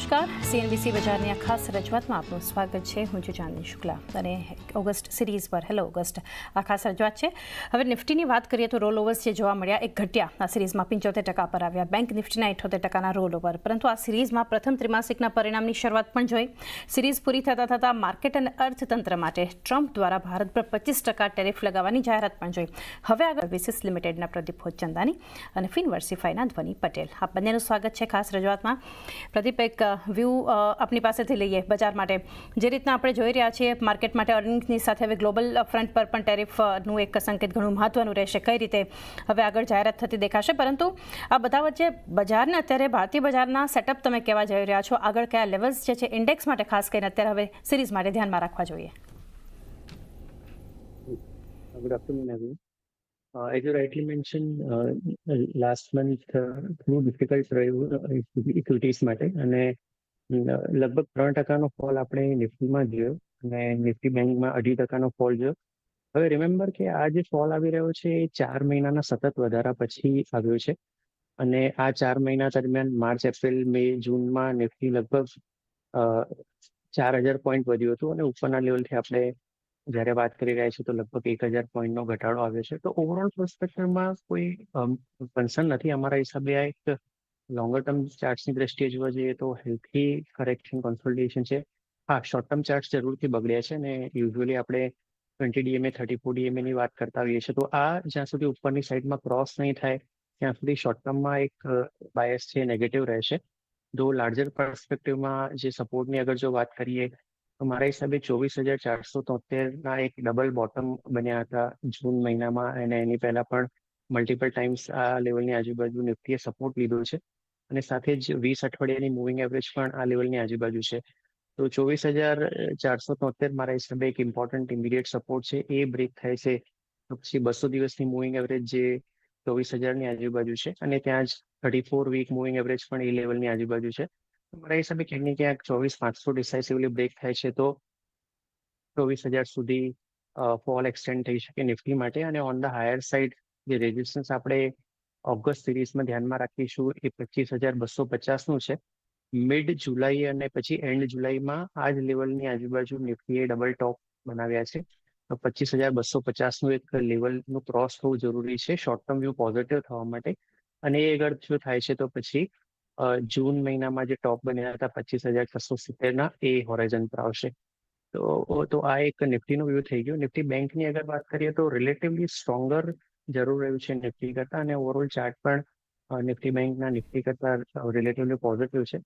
નમસ્કાર. સીએનબીસી બજારની આ ખાસ રજૂઆતમાં આપનું સ્વાગત છે. હું છું ચાંદની શુક્લા. અને ઓગસ્ટ સિરીઝ પર. Hello August. આ ખાસ રજૂઆત છે. હવે નિફ્ટીની વાત કરીએ તો રોલ ઓવર્સ જે જોવા મળ્યા, એક ઘટ્યા આ સિરીઝમાં પંચોતેર ટકા પર આવ્યા. બેંક નિફ્ટીના ઇઠોતેર ટકાના રોલ ઓવર પરંતુ આ સિરીઝમાં પ્રથમ ત્રિમાસિકના પરિણામની શરૂઆત પણ જોઈ. સિરીઝ પૂરી થતાં થતાં માર્કેટ અને અર્થતંત્ર માટે ટ્રમ્પ દ્વારા ભારત પર પચીસ ટકા ટેરિફ લગાવવાની જાહેરાત પણ જોઈ. હવે આગળ વિસિસ લિમિટેડના પ્રદીપ ભોજચંદાની અને ફિનવર્સિફાઈના ધ્વની પટેલ. આ બંનેનું સ્વાગત છે ખાસ રજૂઆતમાં. પ્રદીપ, એક વ્યૂ આપની પાસેથી લઈએ બજાર માટે. જે રીતના આપણે જોઈ રહ્યા છીએ માર્કેટ માટે અર્નિંગ્સની સાથે હવે ગ્લોબલ ફ્રન્ટ પર પણ ટેરિફનું એક સંકેત ઘણું મહત્વનું રહેશે. કઈ રીતે હવે આગળ જાહેરાત થતી દેખાશે? પરંતુ આ બધા વચ્ચે બજારને અત્યારે ભારતીય બજારના સેટઅપ તમે કેવા જઈ રહ્યા છો. આગળ કયા લેવલ્સ જે છે ઇન્ડેક્સ માટે ખાસ કરીને અત્યારે હવે સિરીઝ માટે ધ્યાનમાં રાખવા જોઈએ? Good afternoon everyone Uh, As you rightly mentioned, uh, last uh, difficult રહ્યું ઇક્વિટીઝ માટે. અને લગભગ ત્રણ ટકાનો ફોલ આપણે નિફ્ટીમાં જોયો. અને નિફ્ટી બેંકમાં અઢી ટકાનો ફોલ જો હવે રિમેમ્બર કે આ જે ફોલ આવી રહ્યો છે, એ ચાર મહિનાના સતત વધારા પછી આવ્યો છે. અને આ ચાર મહિના દરમિયાન માર્ચ, એપ્રિલ, મે, જૂનમાં નિફ્ટી લગભગ ચાર હજાર પોઈન્ટ વધ્યું હતું અને ઉપરના લેવલથી આપણે જ્યારે વાત કરી રહ્યા છીએ તો લગભગ એક હજાર પોઈન્ટનો ઘટાડો આવ્યો છે. તો ઓવરઓલ પર્સપેક્ટિવમાં કોઈ કન્સર્ન નથી. અમારા હિસાબે આ એક લોંગર ટર્મ ચાર્ટ્સની દ્રષ્ટિએ જોવા જઈએ તો હેલ્થી કરેક્શન કોન્સોલિડેશન છે. હા શોર્ટ ટર્મ ચાર્ટ્સ જરૂરથી બગડ્યા છે અને યુઝ્યુઅલી આપણે twenty DMA thirty four DMA ની વાત કરતા હોઈએ છીએ. તો આ જ્યાં સુધી ઉપરની સાઈડમાં ક્રોસ નહીં થાય, ત્યાં સુધી શોર્ટ ટર્મમાં એક બાયસ છે નેગેટિવ રહેશે. દો લાર્જર પર્સપેક્ટિવમાં જે સપોર્ટની અગર જો વાત કરીએ, તો મારા હિસાબે ચોવીસ હજાર ચારસો તોતેરના એક ડબલ બોટમ બન્યા હતા જૂન મહિનામાં અને એની પહેલા પણ મલ્ટિપલ ટાઈમ્સ આ લેવલની આજુબાજુ નિફ્ટીએ સપોર્ટ લીધો છે. અને સાથે જ વીસ અઠવાડિયાની મૂવિંગ એવરેજ પણ આ લેવલની આજુબાજુ છે. તો ચોવીસ હજાર ચારસો તોતેર મારા હિસાબે એક ઇમ્પોર્ટન્ટ ઇમિડિયેટ સપોર્ટ છે. એ બ્રેક થાય છે. પછી બસો દિવસની મૂવિંગ એવરેજ જે ચોવીસ હજારની આજુબાજુ છે અને ત્યાં જ thirty four week moving average પણ એ લેવલની આજુબાજુ છે. મારા હિસાબે ક્યાંક ને ક્યાંક ચોવીસ પાંચસો ડિસાઇસિવલી બ્રેક થાય છે તો ચોવીસ હજાર સુધી ફોલ એક્સટેન્ડ થઈ શકે નિફ્ટી માટે અને ઓન ધ હાયર સાઇડ જે રેઝિસ્ટન્સ આપણે ઓગસ્ટ સિરીઝમાં ધ્યાનમાં રાખીશું એ પચીસ હજાર બસો પચાસનું છે. મિડ જુલાઈ અને પછી એન્ડ જુલાઈમાં આ જ લેવલની આજુબાજુ નિફ્ટીએ ડબલ ટોપ બનાવ્યા છે. તો પચીસ હજાર બસો પચાસનું એક લેવલનું ક્રોસ થવું જરૂરી છે. શોર્ટ ટર્મ વ્યૂ પોઝિટિવ થવા માટે. અને એ અગર જો થાય છે તો પછી જૂન મહિનામાં જે ટોપ બન્યા હતા પચીસ હજાર છસો સિત્તેરના, એ હોરાઇઝન પર આવશે. તો તો આ એક નિફ્ટીનો વ્યૂ થઈ ગયો. નિફ્ટી બેંકની અગર વાત કરીએ તો રિલેટિવલી સ્ટ્રોંગર જરૂર રહ્યું છે નિફ્ટી કરતાં. અને ઓવરઓલ ચાર્ટ પણ નિફ્ટી બેંકના નિફ્ટી કરતાં રિલેટિવલી પોઝિટિવ છે.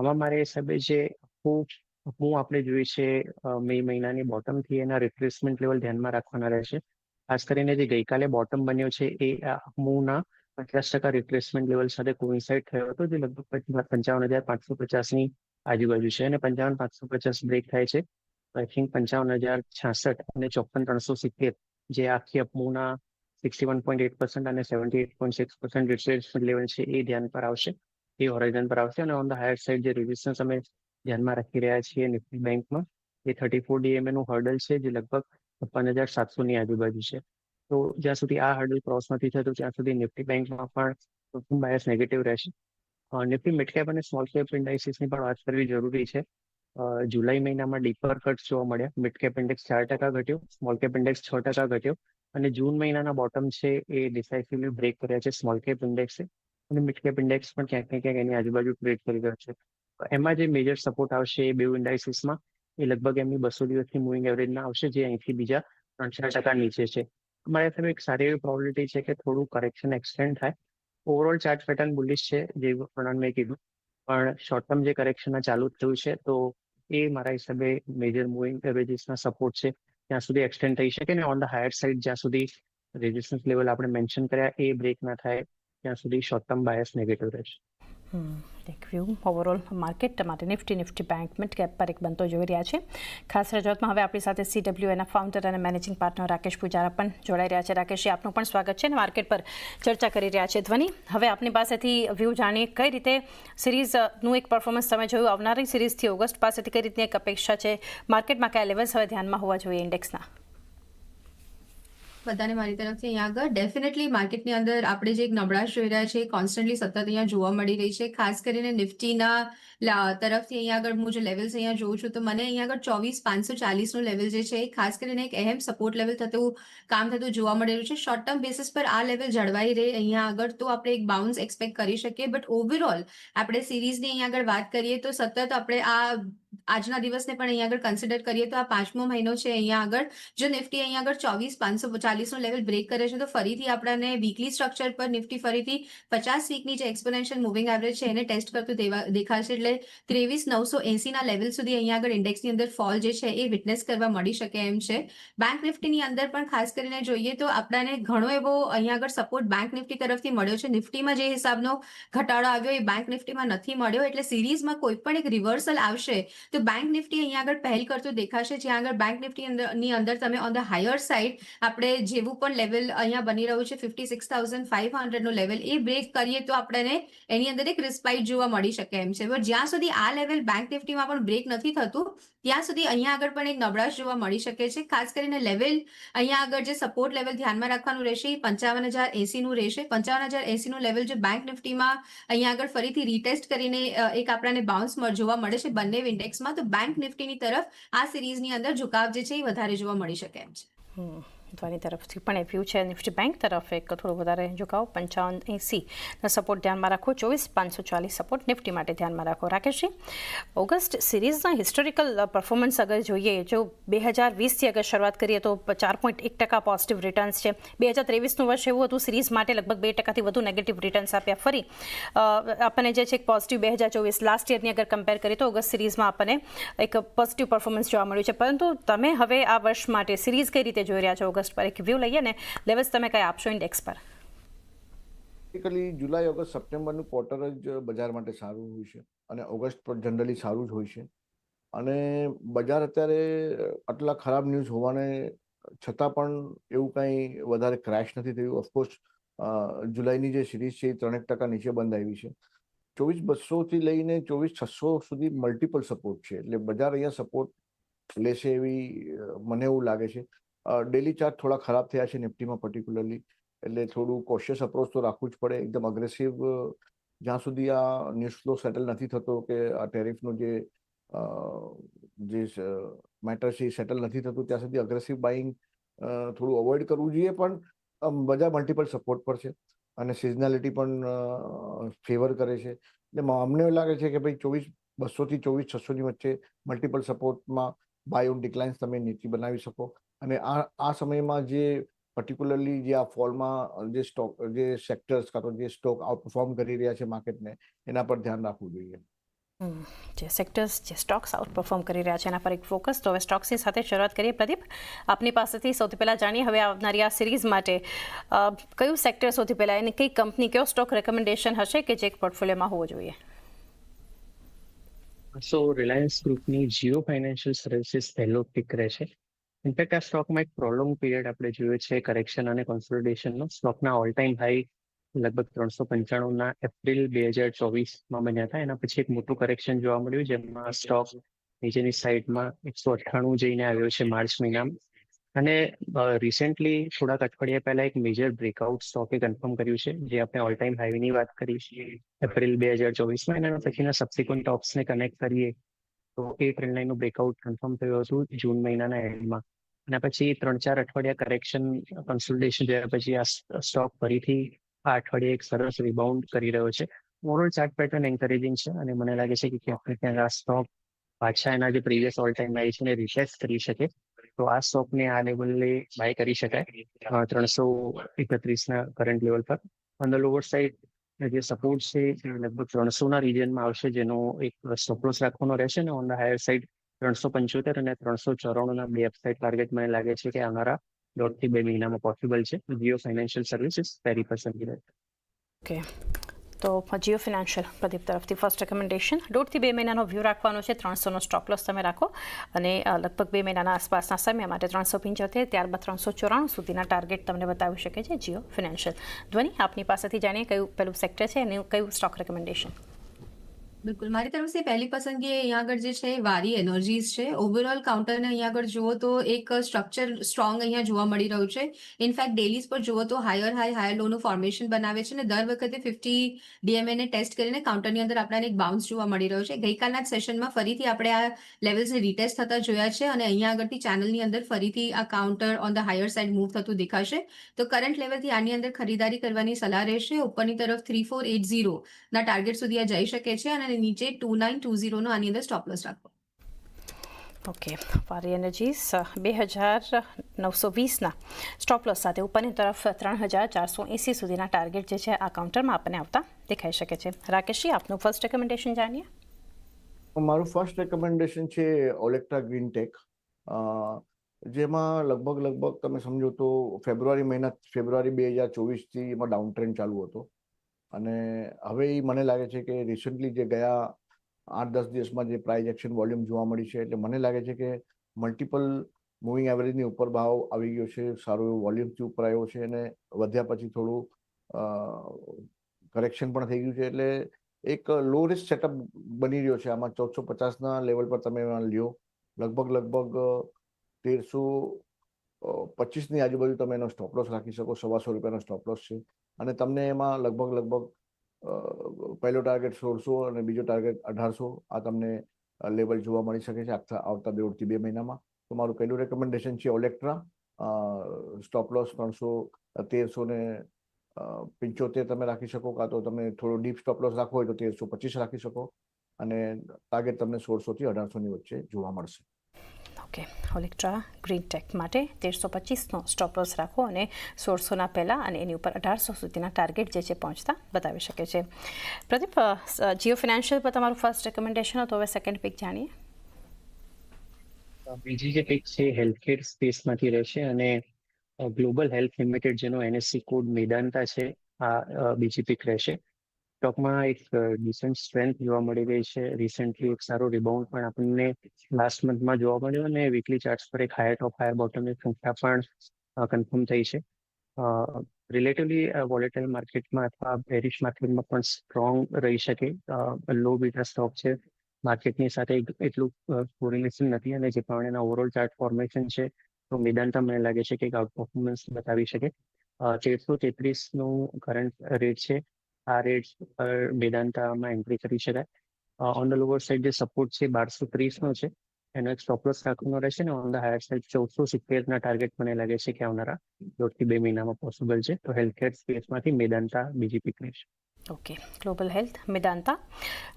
આમાં મારે હિસાબે જે હું હું આપણે જોઈ છે મે મહિનાની બોટમથી એના રિપ્લેસમેન્ટ લેવલ ધ્યાનમાં રાખવાના રહેશે. ખાસ કરીને જે ગઈકાલે બોટમ બન્યો છે, એ મૂના પચાસ ટકા રિપ્લેસમેન્ટ લેવલ સાથે કોઇન્સાઇડ થયો હતો, જે લગભગ પંચાવન હજાર પાંચસો પચાસની આજુબાજુ છે અને પંચાવન પાંચસો પચાસ બ્રેક થાય છે. આઈ થિંક પંચાવન હજાર છાસઠ અને ચોપન ત્રણસો સિત્તેર જે આખી અપમૂના sixty one point eight percent અને seventy eight point six percent replacement level છે, એ ધ્યાન પર આવશે. એ હોરાઇઝન પર આવશે અને ઓન ધ હાયર સાઇડ જે રેઝિસ્ટન્સ અમે ધ્યાનમાં રાખી રહ્યા છીએ નિફ્ટી બેંકમાં એ થર્ટી ફોર ડીએમએ નું હર્ડલ છે, જે લગભગ છપ્પન હજાર સાતસોની આજુબાજુ છે. તો જ્યાં સુધી આ હર્ડલ ક્રોસ નથી થતું, ત્યાં સુધી નિફ્ટી બેંકમાં પણ બાયસ નેગેટિવ રહેશે. નિફ્ટી મિડ કેપ અને સ્મોલ કેપ ઇન્ડાઇસીસની પણ વાત કરવી જરૂરી છે. જુલાઈ મહિનામાં ડીપર કટ જોવા મળ્યા. મિડ કેપ ઇન્ડેક્સ ચાર ટકા ઘટ્યો સ્મોલ કેપ ઇન્ડેક્સ છ ટકા ઘટ્યો અને જૂન મહિનાના બોટમ છે એ ડિસાઇસિવલી બ્રેક કર્યા છે સ્મોલ કેપ ઇન્ડેક્સે અને મિડકેપ ઇન્ડેક્સ પણ ક્યાંક ક્યાંક એની આજુબાજુ ટ્રેડ કરી રહ્યો છે. એમાં જે મેજર સપોર્ટ આવશે એ બે ઇન્ડાઇસીસમાં એ લગભગ એમની બસો દિવસની મૂવિંગ એવરેજના આવશે, જે અહીંથી બીજા ત્રણ ચાર ટકા નીચે છે. મારા હિસાબે એક સારી એવી પ્રોબિલિટી છે કે થોડું કરેક્શન એક્સટેન્ડ થાય. ઓવરઓલ ચાર્ટ પેટર્ન બુલિશ છે જે પ્રણાલ મેં કીધું. પણ શોર્ટ ટર્મ જે કરેક્શન ચાલુ થયું છે, તો એ મારા હિસાબે મેજર મૂવિંગ એવરેજીસના સપોર્ટ છે. ત્યાં સુધી એક્સટેન્ડ થઈ શકે ને ઓન ધ હાયર સાઇડ જ્યાં સુધી રેઝિસ્ટન્સ લેવલ આપણે મેન્શન કર્યા, એ બ્રેક ના થાય. ત્યાં સુધી શોર્ટ ટર્મ બાયસ નેગેટિવ રહેશે દેખ્યું ઓવરઓલ માર્કેટ માટે Nifty Nifty bank mid cap પર એક બનતો જોઈ રહ્યા છે. ખાસ રજૂઆતમાં હવે આપણી સાથે સીડબ્લ્યુ એના ફાઉન્ડર અને મેનેજિંગ પાર્ટનર રાકેશ પૂજારા પણ જોડાઈ રહ્યા છે. રાકેશજી આપનું પણ સ્વાગત છે અને માર્કેટ પર ચર્ચા કરી રહ્યા છે ધ્વનિ. હવે આપની પાસેથી વ્યૂ જાણીએ કઈ રીતે સિરીઝનું એક પરફોર્મન્સ તમે જોયું, આવનારી સિરીઝથી ઓગસ્ટ પાસેથી કઈ રીતની એક અપેક્ષા છે? માર્કેટમાં કયા લેવલ્સ હવે ધ્યાનમાં હોવા જોઈએ ઇન્ડેક્સના બધાને મારી તરફથી અહીંયા આગળ. ડેફિનેટલી માર્કેટની અંદર આપણે જે એક નબળાશ જોઈ રહ્યા છે કોન્સ્ટન્ટલી સતત અહીંયા જોવા મળી રહી છે. ખાસ કરીને નિફ્ટીના તરફથી અહીંયા આગળ હું જે લેવલ્સ અહીંયા જોઉં છું, તો મને અહીંયા આગળ ચોવીસ પાંચસો ચાલીસનું લેવલ જે છે એ ખાસ કરીને એક અહેમ સપોર્ટ લેવલ થતું, કામ થતું જોવા મળી રહ્યું છે. શોર્ટ ટર્મ બેસિસ પર આ લેવલ જળવાઈ રહે અહીંયા આગળ, તો આપણે એક બાઉન્સ એક્સપેક્ટ કરી શકીએ. બટ ઓવરઓલ આપણે સિરીઝની અહીંયા આગળ વાત કરીએ, તો સતત આપણે આ આજના દિવસને પણ અહીંયા આગળ કન્સિડર કરીએ, તો આ પાંચમો મહિનો છે અહીંયા આગળ, જો નિફ્ટી અહીંયા આગળ ચોવીસ પાંચસો ચાલીસનો લેવલ બ્રેક કરે છે, તો ફરીથી આપણને વીકલી સ્ટ્રક્ચર પર નિફ્ટી ફરીથી પચાસ વીકની જે એક્સપોનેન્શિયલ મૂવિંગ એવરેજ છે, એને ટેસ્ટ કરતું દેખાશે. એટલે ત્રેવીસ નવસો એસીના લેવલ સુધી અહીંયા આગળ ઇન્ડેક્સની અંદર ફોલ જે છે, એ વિટનેસ કરવા મળી શકે એમ છે. બેંક નિફ્ટીની અંદર પણ ખાસ કરીને જોઈએ તો આપણને ઘણો એવો અહીંયા આગળ સપોર્ટ બેંક નિફ્ટી તરફથી મળ્યો છે. નિફ્ટીમાં જે હિસાબનો ઘટાડો આવ્યો એ બેંક નિફ્ટીમાં નથી મળ્યો. એટલે સિરીઝમાં કોઈ પણ એક રિવર્સલ આવશે, તો બેંક નિફ્ટી અહીંયા આગળ પહેલ કરતું દેખાશે. જ્યાં આગળ બેંક નિફ્ટી ની અંદર તમે ઓન ધ હાયર સાઇડ આપણે જેવું પણ લેવલ અહીંયા બની રહ્યું છે ફિફ્ટી સિક્સ થાઉઝન્ડ ફાઇવ હંડ્રેડનું લેવલ એ બ્રેક કરીએ તો આપણને એની અંદર એક રિસ્પાઇટ જોવા મળી શકે એમ છે. બટ જ્યાં સુધી આ લેવલ બેંક નિફ્ટીમાં પણ બ્રેક નથી થતું, ત્યાં સુધી અહીંયા આગળ પણ એક નબળાશ જોવા મળી શકે છે. ખાસ કરીને લેવલ અહીંયા આગળ જે સપોર્ટ લેવલ ધ્યાનમાં રાખવાનું રહેશે પંચાવન હજાર એસીનું રહેશે. પંચાવન હજાર એસીનું લેવલ જે બેંક નિફ્ટીમાં અહીંયા આગળ ફરીથી રીટેસ્ટ કરીને એક આપણને બાઉન્સ જોવા મળે છે બંને ઇન્ડેક્સમાં તો બેંક નિફ્ટીની તરફ આ સિરીઝની અંદર ઝુકાવ જે છે એ વધારે જોવા મળી શકે એમ છે. હમ, ધ્વની તરફથી પણ એ વ્યૂ છે નિફ્ટી બેંક તરફ એક થોડું વધારે ઝુકાવ પંચાવન એંસી સપોર્ટ ધ્યાનમાં રાખો ચોવીસ પાંચસો ચાલીસ સપોર્ટ નિફ્ટી માટે ધ્યાનમાં રાખો રાકેશજી ઓગસ્ટ સિરીઝના હિસ્ટોરિકલ પરફોર્મન્સ અગર જોઈએ જો બે હજાર વીસથી અગર શરૂઆત કરીએ તો ચાર પોઈન્ટ એક ટકા પોઝિટિવ રિટર્ન્સ છે બે હજાર ત્રેવીસનું વર્ષ એવું હતું સિરીઝ માટે લગભગ બે ટકાથી વધુ નેગેટિવ રિટર્ન્સ આપ્યા ફરી આપણને જે છે એક પોઝિટિવ બે હજાર ચોવીસ લાસ્ટ યરની અગર કમ્પેર કરીએ તો ઓગસ્ટ સિરીઝમાં આપણને એક પોઝિટિવ પરફોર્મન્સ જોવા મળ્યું છે પરંતુ તમે હવે આ વર્ષ માટે સિરીઝ કઈ રીતે જોઈ રહ્યા છો ઓગસ્ટ પર એક વ્યૂ લઈએ ને લેવલ્સ તમે કઈ આપશો ઇન્ડેક્સ પર? બેસિકલી જુલાઈ ઓગસ્ટ સપ્ટેમ્બરનું ક્વાર્ટર જ બજાર માટે સારું હોય છે અને ઓગસ્ટ પર જનરલી સારું જ હોય છે. અને બજાર અત્યારે આટલા ખરાબ ન્યૂઝ હોવાને છતાં પણ એવું કંઈ વધારે ક્રેશ નથી થયું. ઓફકોર્સ જુલાઈની જે સિરીઝ છે એ ત્રણેક ટકા નીચે બંધ આવી છે. ચોવીસ બસોથી લઈને ચોવીસ છસો સુધી મલ્ટિપલ સપોર્ટ છે. એટલે બજાર અહીંયા સપોર્ટ લેશે એવી મને એવું લાગે છે. ડેલી ચાર્ટ થોડા ખરાબ થયા છે નિફ્ટીમાં પર્ટિક્યુલરલી એટલે થોડું કોશિયસ અપ્રોચ તો રાખવું જ પડે. એકદમ અગ્રેસિવ જ્યાં સુધી આ ન્યૂઝ ફ્લો સેટલ નથી થતો કે આ ટેરિફનું જે જે મેટર છે એ સેટલ નથી થતું, ત્યાં સુધી અગ્રેસિવ બાઇંગ થોડું અવોઇડ કરવું જોઈએ. પણ બધા મલ્ટિપલ સપોર્ટ પર છે અને સિઝનાલિટી પણ ફેવર કરે છે. એટલે અમને એવું લાગે છે કે ભાઈ ચોવીસ બસોથી ચોવીસ છસોની વચ્ચે મલ્ટિપલ સપોર્ટમાં બાય ઓન ડિક્લાઇન્સ તમે નીતિ બનાવી શકો. અને આ આ સમયમાં જે પર્ટિક્યુલરલી જે આ ફોલમાં જે સ્ટોક જે સેક્ટર્સ કાં તો જે સ્ટોક આઉટપરફોર્મ કરી રહ્યા છે માર્કેટને એના પર ધ્યાન રાખવું જોઈએ. જે સેક્ટર્સ જે સ્ટોક્સ આઉટ પરફોર્મ કરી રહ્યા છે એના પર એક ફોકસ તો હવે સ્ટોક્સની સાથે શરૂઆત કરીએ. પ્રદીપ આપની પાસેથી સૌથી પહેલાં જાણીએ હવે આવનારી આ સિરીઝ માટે કયું સેક્ટર સૌથી પહેલાં એની કઈ કંપની કયો સ્ટોક રેકમેન્ડેશન હશે કે જે એક પોર્ટફોલિયોમાં હોવો જોઈએ? સો રિલાયન્સ ગ્રુપની જીઓ ફાઇનાન્શિયલ સર્વિસીસ પહેલો પિક રહેશે. ઇનફેક્ટ આ સ્ટોકમાં એક પ્રોલોંગ પીરિયડ આપણે જોયો છે કરેક્શન અને કોન્સોલિડેશનનો સ્ટોકના ઓલ ટાઈમ હાઈ લગભગ ત્રણસો પંચાણુંના એપ્રિલ બે હજાર ચોવીસમાં બન્યા હતા. એના પછી એક મોટું કરેક્શન જોવા મળ્યું, જેમાં સ્ટોક નીચેની સાઈડમાં એકસો અઠ્ઠાણું જઈને આવ્યો છે માર્ચ મહિનામાં. અને રિસેન્ટલી થોડાક અઠવાડિયા પહેલા એક મેજર બ્રેકઆઉટ સ્ટોકે કન્ફર્મ કર્યું છે, જે આપણે ઓલ ટાઈમ હાઈની વાત કરી એપ્રિલ બે હજાર ચોવીસમાં. એના પછીના સબસિક્વન્ટ ટોપ્સને કનેક્ટ કરીએ તો એ ટ્રેન્ડ લાઈનનું બ્રેકઆઉટ કન્ફર્મ થયું હતું જૂન મહિનાના એન્ડમાં અને પછી ત્રણ ચાર અઠવાડિયા કરેક્શન કન્સલ્ટેશન જોયા પછી આ સ્ટોક ફરીથી આ અઠવાડિયે એક સરસ રિબાઉન્ડ કરી રહ્યો છે. ઓવરઓલ ચાર્ટ પેટર્ન એન્કરેજિંગ છે અને મને લાગે છે કે ક્યાંક ને ક્યાંક આ સ્ટોક પાછા એના જે પ્રીવિયસ ઓલ ટાઈમ હાઈ છે એને રિસેસ કરી શકે. તો આ સ્ટોકને આ લેવલે બાય કરી શકાય. ત્રણસો એકત્રીસના કરંટ લેવલ પર. ઓન ધ લોવર સાઈડ જે સપોર્ટ છે એ લગભગ ત્રણસોના રિજિયનમાં આવશે જેનો એક સ્ટોપલોસ રાખવાનો રહેશે ને ઓન ધ હાયર સાઈડ ત્રણસો પંચોતેર અને ત્રણસો ચોરાણુંના બે અપસાઇડ ટાર્ગેટ મને લાગે છે કે આવનારા દોઢથી બે મહિનામાં પોસિબલ છે. જીઓ ફાઇનાન્શિયલ સર્વિસીસ વેરી પસંદગી રહે ઓકે તો જીઓ ફિનાન્શિયલ પ્રદીપ તરફથી ફર્સ્ટ રેકમેન્ડેશન દોઢથી બે મહિનાનો વ્યૂ રાખવાનો છે, ત્રણસોનો સ્ટોક લોસ તમે રાખો. અને લગભગ બે મહિનાના આસપાસના સમય માટે ત્રણસો પંચોતેર, ત્યારબાદ ત્રણસો ચોરાણું સુધીના ટાર્ગેટ તમને બતાવી શકે છે જીઓ ફિનાન્શિયલ. ધ્વની, આપની પાસેથી જાણીએ કયું પેલું સેક્ટર છે અને કયું સ્ટોક રેકમેન્ડેશન બિલકુલ. મારી તરફથી પહેલી પસંદગી અહીંયા આગળ જે છે વારી એનર્જીઝ છે. ઓવરઓલ કાઉન્ટરને અહીંયા આગળ જુઓ તો એક સ્ટ્રક્ચર સ્ટ્રોંગ અહીંયા જોવા મળી રહ્યું છે. ઇનફેક્ટ ડેલીઝ પર જુઓ તો હાયર હાઈ હાયર લોનું ફોર્મેશન બનાવે છે અને દર વખતે ફિફ્ટી ડીએમએને ટેસ્ટ કરીને કાઉન્ટરની અંદર આપણને એક બાઉન્સ જોવા મળી રહ્યો છે. ગઈકાલના સેશનમાં ફરીથી આપણે આ લેવલ્સને રીટેસ્ટ થતા જોયા છે અને અહીંયા આગળથી ચેનલની અંદર ફરીથી આ counter on the higher side move થતું દેખાશે. તો કરંટ લેવલથી આની અંદર ખરીદારી કરવાની સલાહ રહેશે. ઉપરની તરફ થ્રી ફોર એટ ઝીરો ના ટાર્ગેટ સુધી આ જઈ શકે છે અને નીચે ટુ નાઇન ટુ ઝીરોનો આની અંદર સ્ટોપ લોસ રાખવો ઓકે વારી એનર્જીસ બે હજાર નવસો વીસના સ્ટોપ લોસ સાથે ઉપરની તરફ ત્રણ હજાર ચારસો એંસી સુધીના ટાર્ગેટ જે છે આ કાઉન્ટરમાં આપણને આવતા દેખાઈ શકે છે. રાકેશજી આપનું ફર્સ્ટ રેકમેન્ડેશન જાણીએ? મારું ફર્સ્ટ રેકમેન્ડેશન છે ઓલેક્ટ્રા ગ્રીન ટેક જેમાં લગભગ લગભગ તમે સમજો તો ફેબ્રુઆરી મહિના ફેબ્રુઆરી બે હજાર ચોવીસથી એમાં ડાઉન ટ્રેન્ડ ચાલુ હતો. અને હવે એ મને લાગે છે કે રિસન્ટલી જે ગયા આઠ દસ દિવસમાં જે પ્રાઇઝ એક્શન વોલ્યુમ જોવા મળી છે, એટલે મને લાગે છે કે મલ્ટિપલ મૂવિંગ એવરેજની ઉપર ભાવ આવી ગયો છે, સારો એવો વોલ્યુમથી ઉપર આવ્યો છે અને વધ્યા પછી થોડું કરેક્શન પણ થઈ ગયું છે. એટલે એક લો રિસ્ક સેટઅપ બની રહ્યો છે આમાં ચૌદસો પચાસના લેવલ પર તમે લ્યો. લગભગ લગભગ, તેરસો પચીસની આજુબાજુ તમે એનો સ્ટોપ લોસ રાખી શકો, સવાસો રૂપિયાનો સ્ટોપ લોસ છે. અને તમને એમાં લગભગ લગભગ પહેલો ટાર્ગેટ સોળસો અને બીજો ટાર્ગેટ અઢારસો આ તમને લેવલ જોવા મળી શકે છે આખા, આવતા દોઢથી બે મહિનામાં. તો મારું પહેલું રેકમેન્ડેશન છે ઓલેક્ટ્રા સ્ટોપ લોસ ત્રણસો તેરસો ને પંચોતેર તમે રાખી શકો કાં તો તમે થોડો ડીપ સ્ટોપ લોસ રાખવો હોય તો તેરસો પચીસ રાખી શકો. અને ટાર્ગેટ તમને સોળસોથી અઢારસોની વચ્ચે જોવા મળશે. ઓકે. ઓલેક્ટ્રા ગ્રીન ટેક માટે તેરસો પચીસનો સ્ટોપલોસ રાખો અને સોળસોના પહેલાં અને એની ઉપર અઢારસો સુધીના ટાર્ગેટ જે છે પહોંચતા બતાવી શકે છે. પ્રદીપ જીઓ ફિનાન્શિયલ પર તમારું ફર્સ્ટ રેકમેન્ડેશન હતું, હવે સેકન્ડ પિક જાણીએ. બીજી જે પિક છે હેલ્થકેર સ્પેસમાંથી રહેશે અને ગ્લોબલ હેલ્થ લિમિટેડ જેનો એનએસસી કોડ મેદાનતા છે, આ બીજી પિક રહેશે. સ્ટોકમાં એક ડિસન્ટ સ્ટ્રેન્થ જોવા મળી રહી છે. રિસેન્ટલી એક સારો રિબાઉન્ડ પણ આપણને લાસ્ટ મંથમાં જોવા મળ્યો અને વીકલી ચાર્ટ્સ પર એક હાયર ટોપ હાયર બોટમની સંખ્યા પણ કન્ફર્મ થઈ છે. રિલેટિવલી વોલેટાઇલ માર્કેટમાં અથવા બેરિશ માર્કેટમાં પણ સ્ટ્રોંગ રહી શકે. લો બીટા સ્ટોક છે. માર્કેટની સાથે એટલું કોરિલેશન નથી અને જે પ્રમાણે એના ઓવરઓલ ચાર્ટ ફોર્મેશન છે, તો મેદાનતા મને લાગે છે કે એક આઉટ પરફોર્મન્સ બતાવી શકે. તેરસો તેત્રીસનું કરંટ રેટ છે. આ રેટ મેદાનતામાં એન્ટ્રી કરી શકાય. ઓન ધ લોવર સાઈડ જે સપોર્ટ છે બારસો ત્રીસનો છે, એનો એક સ્ટોપલોસ રાખવાનો રહેશે ને ઓન ધ હાયર સાઈડ ચૌદસો સિત્તેરના ટાર્ગેટ મને લાગે છે કે આવનારા દોઢથી બે મહિનામાં પોસિબલ છે. તો હેલ્થકેર સ્પેસમાંથી મેદાંતા બીજી પીક રહેશે. ઓકે ગ્લોબલ હેલ્થ મેદાંતા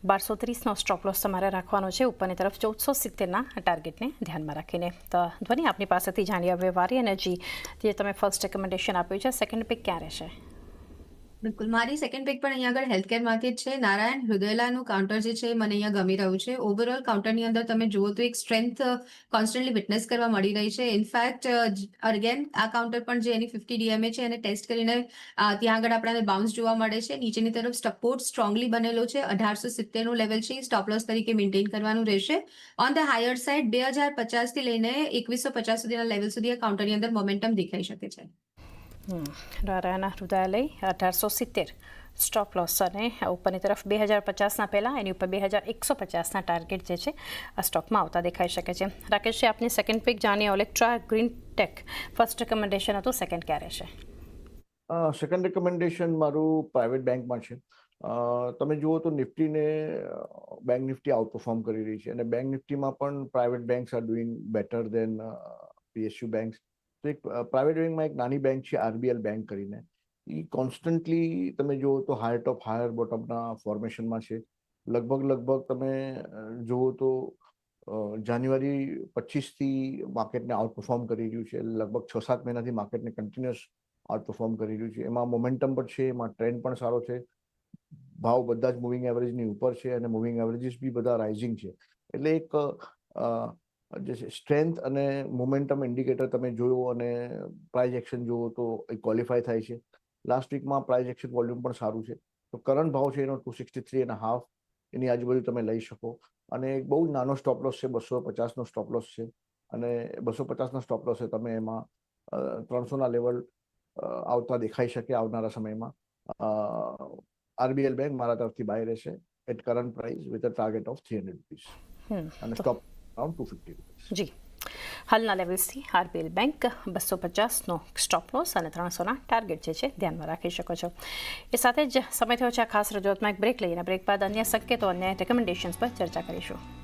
બારસો ત્રીસનો સ્ટોપલોસ તમારે રાખવાનો છે ઉપરની તરફ ચૌદસો સિત્તેરના ટાર્ગેટને ધ્યાનમાં રાખીને. તો ધ્વની આપની પાસેથી જાણીએ હવે વારી એનર્જી જે તમે ફર્સ્ટ રેકમેન્ડેશન આપ્યું છે સેકન્ડ પિક ક્યાં રહેશે? બિલકુલ. મારી સેકન્ડ પિક પણ અહીંયા આગળ હેલ્થકેર માર્કેટ છે. નારાયણ હૃદયલાનું કાઉન્ટર જે છે મને અહીંયા ગમી રહ્યું છે. ઓવરઓલ કાઉન્ટરની અંદર તમે જુઓ તો એક સ્ટ્રેન્થ કોન્સ્ટન્ટલી વિટનેસ કરવા મળી રહી છે. ઇનફેક્ટ અગેન આ કાઉન્ટર પણ જે એની ફિફ્ટી ડીએમએ છે, એને ટેસ્ટ કરીને ત્યાં આગળ આપણને બાઉન્સ જોવા મળે છે. નીચેની તરફ સપોર્ટ સ્ટ્રોંગલી બનેલો છે. અઢારસો સિત્તેરનું લેવલ છે. સ્ટોપ લોસ તરીકે મેન્ટેન કરવાનું રહેશે. ઓન ધ હાયર સાઇડ બે હજાર પચાસથી લઈને એકવીસો પચાસ સુધીના લેવલ સુધી આ કાઉન્ટરની અંદર મોમેન્ટમ દેખાઈ શકે છે. નારાયણ હૃદયાલય અઢારસો સિત્તેર. સ્ટોપ લોસ અને ઉપરની તરફ બે હજાર પચાસના પહેલાં, એની ઉપર બે હજાર એકસો પચાસના ટાર્ગેટ જે છે, આ સ્ટોકમાં આવતા દેખાઈ શકે છે. રાકેશજી આપની સેકન્ડ પિક જાણીએ Olectra green tech first recommendation હતું સેકન્ડ ક્યારે છે? સેકન્ડ રેકમેન્ડેશન મારું પ્રાઇવેટ બેંકમાં છે. તમે જુઓ તો નિફ્ટીને બેંક નિફ્ટી આઉટ પરફોર્મ કરી રહી છે. અને બેંક નિફ્ટીમાં પણ private banks are doing better than PSU banks તો એક પ્રાઇવેટ બેંકમાં એક નાની બેંક છે આરબીએલ બેંક કરીને. એ કોન્સ્ટન્ટલી તમે જુઓ તો હાયર ટોપ હાયર બોટમના ફોર્મેશનમાં છે. લગભગ લગભગ તમે જુઓ તો જાન્યુઆરી પચીસથી માર્કેટને આઉટ પરફોર્મ કરી રહ્યું છે. લગભગ છ સાત મહિનાથી માર્કેટને કન્ટિન્યુઅસ આઉટ પરફોર્મ કરી રહ્યું છે. એમાં મોમેન્ટમ પણ છે, એમાં ટ્રેન્ડ પણ સારો છે. ભાવ બધા જ મૂવિંગ એવરેજની ઉપર છે અને મૂવિંગ એવરેજીસ બી બધા રાઇઝિંગ છે. એટલે એક જે છે સ્ટ્રેન્થ અને મોમેન્ટમ ઇન્ડિકેટર તમે જોયો અને પ્રાઇઝ એક્શન જુઓ તો એ ક્વોલિફાય થાય છે. લાસ્ટ વીકમાં પ્રાઇઝ એક્શન વોલ્યુમ પણ સારું છે. તો કરંટ ભાવ છે એનો two sixty three and half એની આજુબાજુ તમે લઈ શકો. અને એક બહુ નાનો સ્ટોપ લોસ છે બસો પચાસનો સ્ટોપ લોસ છે. અને બસો પચાસના સ્ટોપ લોસ છે તમે એમાં ત્રણસોના લેવલ આવતા દેખાઈ શકે આવનારા સમયમાં. આરબીએલ બેંક મારા તરફથી બાય રહેશે at current price with a target of three hundred rupees અને stop around two fifty rupees જી હાલના લેવલ્સથી આરબીએલ બેંક બસો પચાસનો સ્ટોપ લોસ અને ત્રણસોના ટાર્ગેટ જે છે ધ્યાનમાં રાખી શકો છો એ સાથે જ સમય થયો છે આ ખાસ રજૂઆતમાં એક બ્રેક લઈને બ્રેક બાદ અન્ય સંકેતો અને રેકમેન્ડેશન્સ પર ચર્ચા કરીશું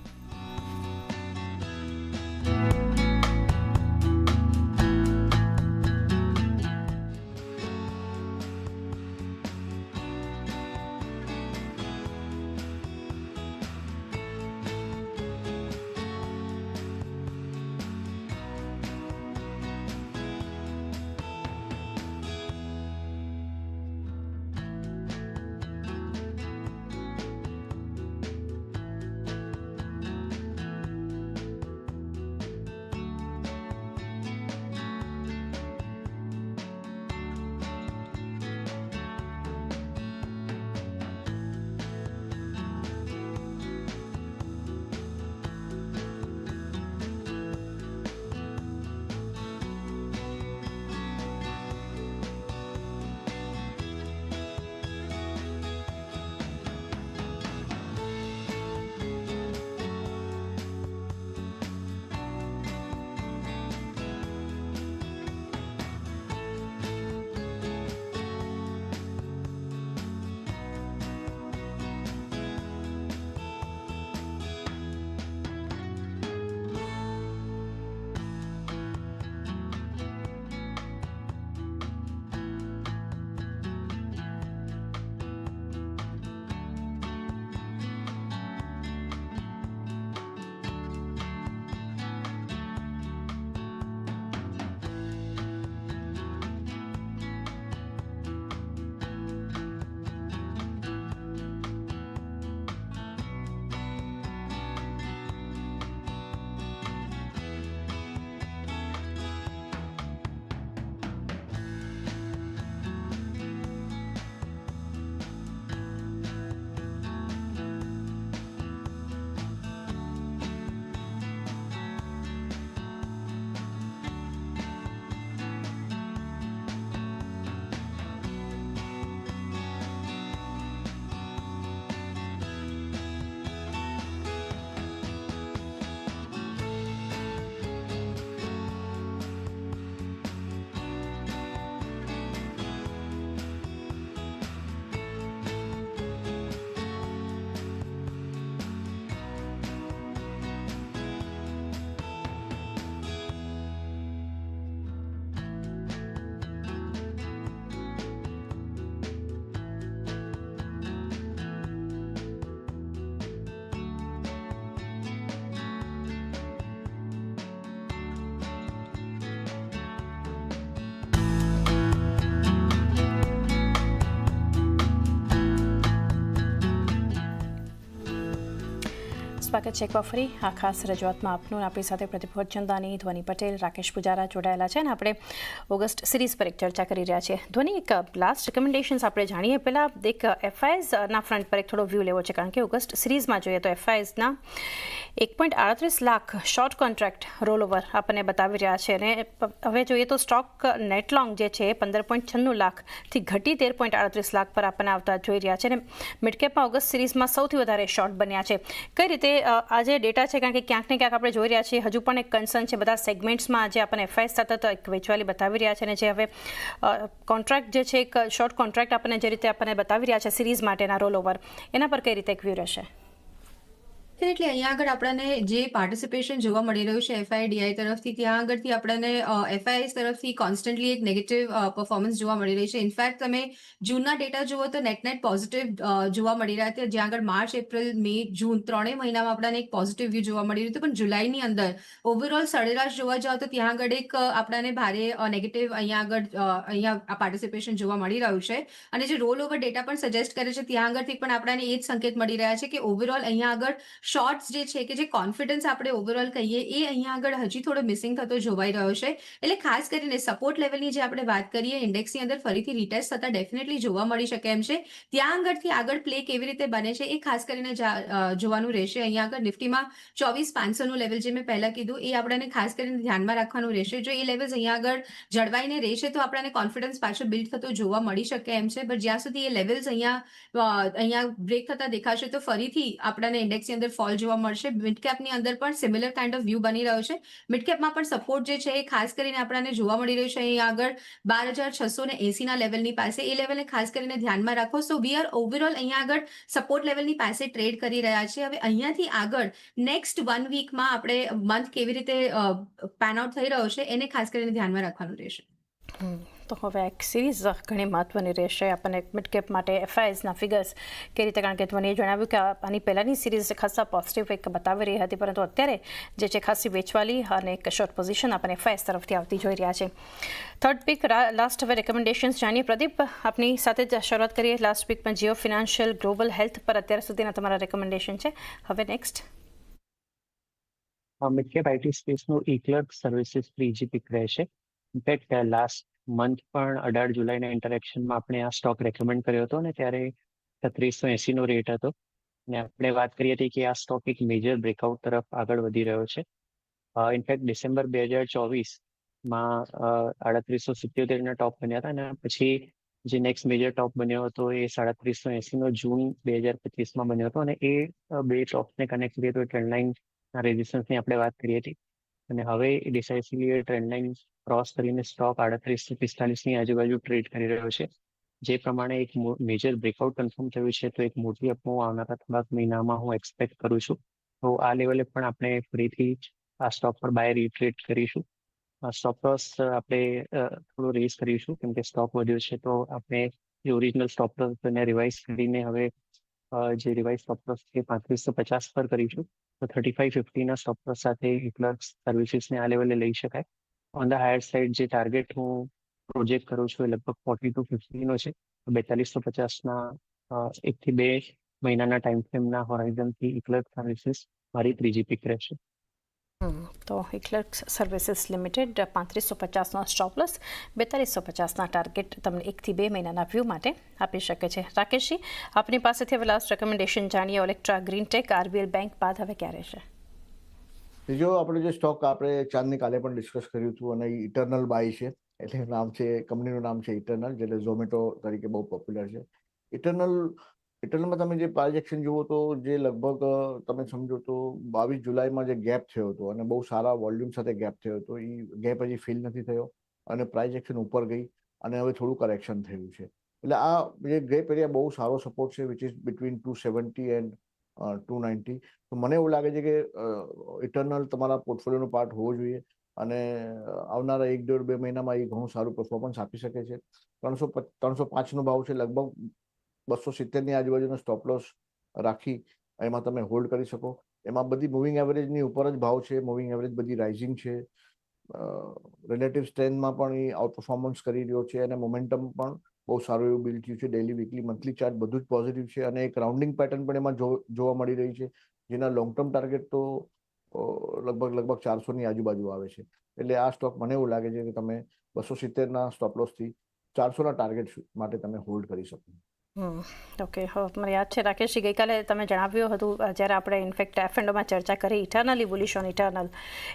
સ્વાગત છે એકવાર ફરી. આ ખાસ રજૂઆતમાં આપનું આપણી સાથે પ્રતિભોજ ચંદાની ધ્વની પટેલ, રાકેશ પુજારા જોડાયેલા છે અને આપણે ઓગસ્ટ સિરીઝ પર એક ચર્ચા કરી રહ્યા છીએ. ધ્વની એક લાસ્ટ રિકમેન્ડેશન્સ આપણે જાણીએ. પહેલાં એક એફઆઈએસના ફ્રન્ટ પર એક થોડો વ્યૂ લેવો છે, કારણ કે ઓગસ્ટ સિરીઝમાં જોઈએ તો એફઆઈએસના એક પોઈન્ટ આડત્રીસ lakh short contract roll over આપણને બતાવી રહ્યા છે. અને હવે જોઈએ તો સ્ટોક નેટ લોંગ જે છે પંદર પોઈન્ટ છન્નું લાખથી ઘટી તેર પોઈન્ટ આડત્રીસ લાખ પર આપણને આવતા જોઈ રહ્યા છે. અને મિડકેપમાં ઓગસ્ટ સિરીઝમાં સૌથી વધારે શોર્ટ બન્યા છે. કઈ રીતે આ જે ડેટા છે કારણ કે ક્યાંક ને ક્યાંક આપણે જોઈ રહ્યા છીએ, હજુ પણ એક કન્સર્ન છે બધા સેગમેન્ટ્સમાં આજે આપણને એફઆઈ સતત એક વેચવાલી બતાવી રહ્યા છે અને જે હવે કોન્ટ્રાક્ટ જે છે, એક શોર્ટ કોન્ટ્રાક્ટ આપણને જે રીતે આપણને બતાવી રહ્યા છે સિરીઝ માટેના રોલ ઓવર એના પર કઈ રીતે એક વ્યૂ રહેશે? એટલે અહીંયા આગળ આપણને જે પાર્ટિસિપેશન જોવા મળી રહ્યું છે એફઆઈડીઆઈ તરફથી, ત્યાં આગળથી આપણને એફઆઈએસ તરફથી કોન્સ્ટન્ટલી એક નેગેટિવ પરફોર્મન્સ જોવા મળી રહી છે. ઇનફેક્ટ તમે જૂનના ડેટા જુઓ તો નેટ નેટ પોઝિટિવ જોવા મળી રહ્યા હતા જ્યાં આગળ માર્ચ એપ્રિલ મે જૂન ત્રણેય મહિનામાં આપણને એક પોઝિટિવ વ્યૂ જોવા મળી રહ્યું હતું. પણ જુલાઈની અંદર ઓવરઓલ સરેરાશ જોવા જાવ તો ત્યાં આગળ એક આપણને ભારે નેગેટિવ અહીંયા આગળ અહીંયા પાર્ટિસિપેશન જોવા મળી રહ્યું છે. અને જે રોલ ઓવર ડેટા પણ સજેસ્ટ કરે છે, ત્યાં આગળથી પણ આપણને એ જ સંકેત મળી રહ્યા છે કે ઓવરઓલ અહીંયા આગળ શોર્ટ્સ જે છે કે જે કોન્ફિડન્સ આપણે ઓવરઓલ કહીએ, એ અહીંયા આગળ હજી થોડો મિસિંગ થતો જોવાઈ રહ્યો છે. એટલે ખાસ કરીને સપોર્ટ લેવલની જે આપણે વાત કરીએ ઇન્ડેક્સની અંદર ફરીથી રિટેસ્ટ થતા ડેફિનેટલી જોવા મળી શકે એમ છે. ત્યાં આગળથી આગળ પ્લે કેવી રીતે બને છે એ ખાસ કરીને જોવાનું રહેશે. અહીંયા આગળ નિફ્ટીમાં ચોવીસ પાંચસોનું લેવલ જે મેં પહેલા કીધું, એ આપણને ખાસ કરીને ધ્યાનમાં રાખવાનું રહેશે. જો એ લેવલ્સ અહીંયા આગળ જળવાઈને રહેશે તો આપણને કોન્ફિડન્સ પાછો બિલ્ડ થતો જોવા મળી શકે એમ છે. બટ જ્યાં સુધી એ લેવલ્સ અહીંયા અહીંયા બ્રેક થતા દેખાશે તો ફરીથી આપણને ઇન્ડેક્સની અંદર ફોલ જોવા મળશે. મિડ કેપની અંદર પણ સિમિલર કાઇન્ડ ઓફ વ્યૂ બની રહ્યો છે. મિડ કેપમાં પણ સપોર્ટ જે છે એ ખાસ કરીને આપણને જોવા મળી રહ્યું છે. અહીંયા આગળ બાર હજાર છસો ને એસીના લેવલની પાસે એ લેવલને ખાસ કરીને ધ્યાનમાં રાખો. સો વી આર ઓવરઓલ અહીંયા આગળ સપોર્ટ લેવલની પાસે ટ્રેડ કરી રહ્યા છે હવે અહીંયાથી આગળ નેક્સ્ટ વન વીકમાં આપણે મંથ કેવી રીતે પેન આઉટ થઈ રહ્યો છે, એને ખાસ કરીને ધ્યાનમાં રાખવાનું રહેશે. તો હવે એક સિરીઝ ઘણી મહત્વની રહેશે આપણને મિડ કેપ માટે એફઆઈએસના ફિગર્સ કે રીતે? કારણ કે ધ્વનિએ જણાવ્યું કે આની પહેલાંની સિરીઝ ખાસા પોઝિટિવ એક બતાવી રહી હતી, પરંતુ અત્યારે જે છે ખાસી વેચવાલી અને એક શોર્ટ પોઝિશન આપણને એફઆઈએસ તરફથી આવતી જોઈ રહ્યા છે. થર્ડ પીક લાસ્ટ હવે રેકમેન્ડેશન્સ જાણીએ. પ્રદીપ, આપની સાથે જ શરૂઆત કરીએ. લાસ્ટ પીકમાં જીઓ ફિનાન્શિયલ ગ્લોબલ હેલ્થ પર અત્યાર સુધીના તમારા રેકમેન્ડેશન છે. હવે નેક્સ્ટ મિડકેપ આઈટી સ્પેસનું ઇક્લર્ક સર્વિસીસ ત્રીજી પીક રહેશે. ઇનફેક્ટ લાસ્ટ મંથ પણ અઢાર જુલાઈના ઇન્ટરેક્શનમાં આપણે આ સ્ટોક રેકમેન્ડ કર્યો હતો અને ત્યારે છત્રીસો એંસીનો રેટ હતો. અને આપણે વાત કરી હતી કે આ સ્ટોક એક મેજર બ્રેકઆઉટ તરફ આગળ વધી રહ્યો છે. ઇનફેક્ટ ડિસેમ્બર બે હજાર ચોવીસમાં આડત્રીસો સિત્યોતેરના ટોપ બન્યા હતા અને પછી જે નેક્સ્ટ મેજર ટોપ બન્યો હતો એ સાડત્રીસો એંસીનો જૂન બે હજાર પચીસમાં બન્યો હતો. અને એ બે ટોપને કનેક્ટ કરીએ તો ટ્રેન્ડ લાઇનના રેઝિસ્ટન્સની આપણે વાત કરી હતી. અને હવે ડિસાઇસિવલી ટ્રેન્ડ લાઇન ક્રોસ કરીને સ્ટોક આડત્રીસથી પિસ્તાલીસની આજુબાજુ ટ્રેડ કરી રહ્યો છે. જે પ્રમાણે એક મેજર બ્રેકઆઉટ કન્ફર્મ થયું છે, તો એક મોટી અપમૂવ આવનારા થોડાક મહિનામાં હું એક્સપેક્ટ કરું છું. તો આ લેવલે પણ આપણે ફરીથી આ સ્ટોક પર બાય રીટ્રેટ કરીશું. સ્ટોપ લોસ આપણે થોડું રેઝ કરીશું, કેમ કે સ્ટોક વધ્યો છે, તો આપણે જે ઓરિજિનલ સ્ટોપ લોસ રિવાઇઝ કરીને હવે જે રિવાઇઝ સ્ટોપ છે પાંત્રીસો પચાસ પર કરીશું. તો થર્ટી ફાઈવ ફિફ્ટીના સ્ટોપ લોસ સાથે ઇક્લર્ક સર્વિસીસને આ લેવલે લઈ શકાય. ઓન ધ હાયર સાઇડ જે ટાર્ગેટ હું પ્રોજેક્ટ કરું છું એ લગભગ ફોર્ટી ટુ ફિફ્ટીનો છે. બેતાલીસો પચાસના એકથી બે મહિનાના ટાઈમ ફ્રેમના હોરાઇઝનથી ઇક્લર્ક સર્વિસીસ મારી ત્રીજી પીક રહેશે. તો ઇક્લર્ક સર્વિસીસ લિમિટેડ પાંત્રીસો પચાસનો સ્ટોપ લોસ બેતાલીસો પચાસના ટાર્ગેટ તમને એકથી બે મહિનાના વ્યૂ માટે આપી શકે છે. રાકેશજી, આપની પાસેથી હવે લાસ્ટ રેકમેન્ડેશન જાણીએ Olectra green tech RBL bank બાદ હવે ક્યારે છે બીજો આપણે જે સ્ટોક આપણે ચાંદની કાલે પણ ડિસ્કસ કર્યું હતું અને ઇટરનલ બાય છે, એટલે નામ છે કંપનીનું નામ છે ઇટરનલ એટલે ઝોમેટો તરીકે બહુ પોપ્યુલર છે. ઇટરનલ ઇટરનલમાં તમે જે પ્રાઇઝેક્શન જુઓ તો જે લગભગ તમે સમજો તો બાવીસ જુલાઈમાં જે ગેપ થયો હતો અને બહુ સારા વોલ્યુમ સાથે ગેપ થયો હતો એ ગેપ હજી ફિલ નથી થયો અને પ્રાઇઝેક્શન ઉપર ગઈ અને હવે થોડું કરેક્શન થયું છે. એટલે આ જે ગેપ એરિયા બહુ સારો સપોર્ટ છે which is between two seventy and two ninety. તો મને એવું લાગે છે કે ઇટરનલ તમારા પોર્ટફોલિયોનો પાર્ટ હોવો જોઈએ અને આવનારા એક દોઢ બે મહિનામાં એ ઘણું સારું પરફોર્મન્સ આપી શકે છે. ત્રણસો ત્રણસો પાંચનો ભાવ છે, લગભગ બસો સિત્તેરની આજુબાજુનો સ્ટોપ લોસ રાખી એમાં તમે હોલ્ડ કરી શકો. એમાં બધી મૂવિંગ એવરેજની ઉપર જ ભાવ છે મૂવિંગ એવરેજ બધી રાઇઝિંગ છે. રિલેટિવ સ્ટ્રેન્થમાં પણ એ આઉટ પરફોર્મન્સ કરી રહ્યો છે અને મોમેન્ટમ પણ બહુ સારું એવું બિલ્ડ થયું છે ડેલી વીકલી મંથલી ચાર્ટ બધું જ પોઝિટિવ છે અને એક રાઉન્ડિંગ પેટર્ન પણ એમાં જોવા મળી રહી છે, જેના લોંગ ટર્મ ટાર્ગેટ તો લગભગ લગભગ ચારસોની આજુબાજુ આવે છે. એટલે આ સ્ટોક મને એવું લાગે છે કે તમે બસો સિત્તેરના સ્ટોપ લોસથી ચારસોના ટાર્ગેટ માટે તમે હોલ્ડ કરી શકો. હમ, ઓકે મને યાદ છે રાકેશજી ગઈકાલે તમે જણાવ્યું હતું જ્યારે આપણે ઇનફેક્ટ એફએન્ડોમાં ચર્ચા કરી ઇટર્નલી બુલિશ ઓન ઇટર્નલ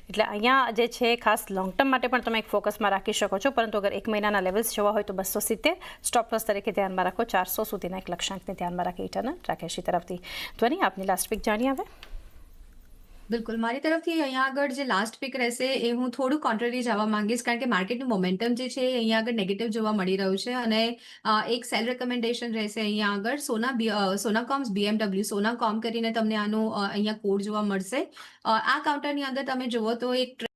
એટલે અહીંયા જે છે ખાસ લોંગ ટર્મ માટે પણ તમે એક ફોકસમાં રાખી શકો છો પરંતુ અગર એક મહિનાના લેવલ્સ જોવા હોય તો બસો સિત્તેર સ્ટોપ તરીકે ધ્યાનમાં રાખો ચારસો સુધીના એક લક્ષ્યાંકને ધ્યાનમાં રાખી ઇટર્નલ રાકેશજી તરફથી. ધ્વનિ આપની લાસ્ટ વીક જાણી આવે? બિલકુલ. મારી તરફથી અહીંયા આગળ જે લાસ્ટ પીક રહેશે એ હું થોડું કોન્ટ્રરી જવા માંગીશ કારણ કે માર્કેટનું મોમેન્ટમ જે છે અહીંયા આગળ નેગેટિવ જોવા મળી રહ્યું છે અને એક સેલ રેકમેન્ડેશન રહેશે અહીંયા આગળ. સોના સોના કોમ્સ સોનાકોમ્સ સોના કોમ કરીને તમને આનું અહીંયા કોડ જોવા મળશે. આ કાઉન્ટરની અંદર તમે જુઓ તો એક